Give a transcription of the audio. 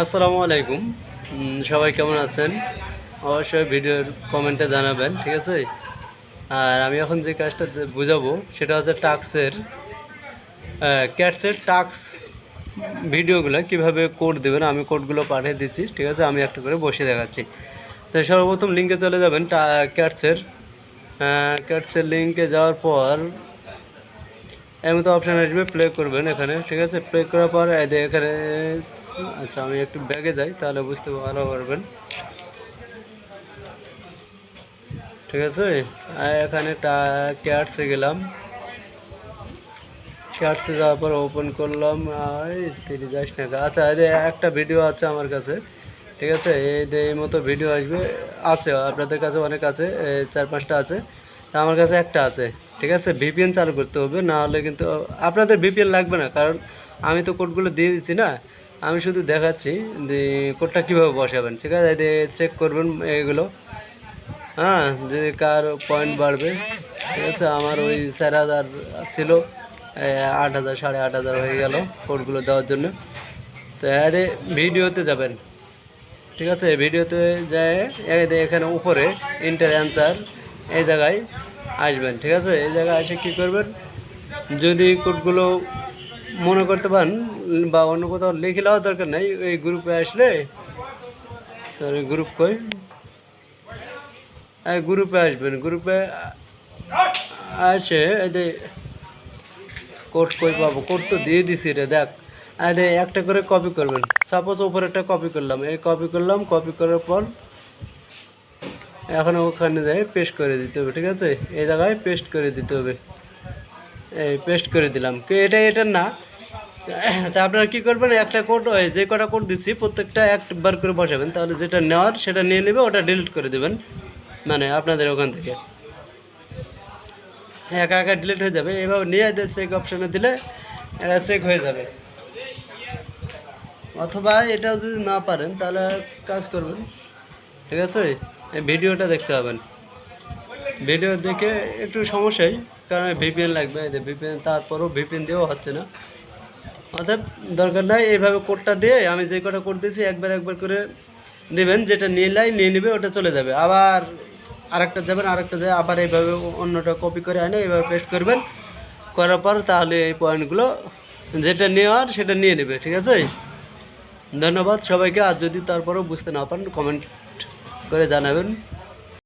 আসসালামু আলাইকুম। সবাই কেমন আছেন? অবশ্যই ভিডিওর কমেন্টে জানাবেন, ঠিক আছে? আর আমি এখন যে কাজটা বুঝাবো, সেটা হচ্ছে টাক্সের ক্যাটসের টাক্স ভিডিওগুলো কীভাবে কোড দেবেন, আমি কোডগুলো পাঠিয়ে দিচ্ছি, ঠিক আছে? আমি একটা করে বসে দেখাচ্ছি। তো সর্বপ্রথম লিঙ্কে চলে যাবেন ক্যাটসের ক্যাটসের লিঙ্কে যাওয়ার পর এর অপশান আসবে প্লে করবেন এখানে, ঠিক আছে? প্লে করার পর এখানে আচ্ছা আমি একটু ব্যাগে যাই, তাহলে বুঝতে ভালো পারবেন। ঠিক আছে? এখানে ক্যাটসে গেলাম। ক্যাটসে যাওয়ার পর ওপেন করলাম তিরিশ যাইস না আচ্ছা যে একটা ভিডিও আছে আমার কাছে, ঠিক আছে? এই মতো ভিডিও আসবে, আছে, আপনাদের কাছে অনেক আছে চার পাঁচটা আছে। তা আমার কাছে একটা আছে, ঠিক আছে? ভিপিএন চালু করতে হবে, না হলে কিন্তু আপনাদের ভিপিএন লাগবে না, কারণ আমি তো কোডগুলো দিয়ে দিচ্ছি না। আমি শুধু দেখাচ্ছি যে কোডটা কীভাবে বসাবেন, ঠিক আছে? চেক করবেন এগুলো। হ্যাঁ যদি কার পয়েন্ট বাড়বে, ঠিক আছে? আমার ওই চার হাজার ছিল আট হাজার, সাড়ে আট হাজার হয়ে গেল কোডগুলো দেওয়ার জন্য। তো আরে ভিডিওতে যাবেন, ঠিক আছে? ভিডিওতে যায় এখানে উপরে ইন্টার অ্যান্সার এই জায়গায় আসবেন, ঠিক আছে? এই জায়গায় এসে কী করবেন? যদি কোডগুলো মনে করতে পারেন বা অন্য কোথাও লিখে নেওয়ার দরকার নেই, এই গ্রুপে আসলে সরি গ্রুপ কই? এই গ্রুপে আসবেন গ্রুপে আসে যে কোড কই পাবো? কোড তো দিয়ে দিছি রে, দেখ। যে একটা করে কপি করবেন। সাপোজ ওপরে একটা কপি করলাম, এই কপি করলাম কপি করার পর এখন ওখানে যাই পেস্ট করে দিতে হবে, ঠিক আছে? এই জায়গায় পেস্ট করে দিতে হবে। এই পেস্ট করে দিলাম। কি, এটা এটা না। তা আপনারা কী করবেন, একটা কোড ওই যে কটা কোড দিচ্ছি প্রত্যেকটা একবার করে বসাবেন, তাহলে যেটা নেওয়ার সেটা নিয়ে নেবে, ওটা ডিলিট করে দেবেন মানে আপনাদের ওখান থেকে। একা একা ডিলিট হয়ে যাবে। এইভাবে নিয়ে চেক অপশানে দিলে এটা চেক হয়ে যাবে। অথবা এটাও যদি না পারেন, তাহলে কাজ করবেন, ঠিক আছে? ভিডিওটা দেখতে পাবেন। ভিডিও দেখে একটু সমস্যাই, কারণ ভিপিএন লাগবে, এই যে ভিপিএন তারপরও ভিপিএন দিয়েও হচ্ছে না। অর্থাৎ দরকার নাই, এইভাবে কোডটা দিয়ে আমি যে কটা কোড দিয়েছি, একবার একবার করে দেবেন, যেটা নিয়ে লাই, নিয়ে নেবে, ওটা চলে যাবে। আবার আরেকটা যাবেন, আরেকটা যায়, আবার এইভাবে অন্যটা কপি করে আনে এইভাবে পেস্ট করবেন। করার পর তাহলে এই পয়েন্টগুলো যেটা নেওয়ার, সেটা নিয়ে নেবে, ঠিক আছে? ধন্যবাদ সবাইকে, আর যদি তারপরেও বুঝতে না পারেন কমেন্ট করে জানাবেন।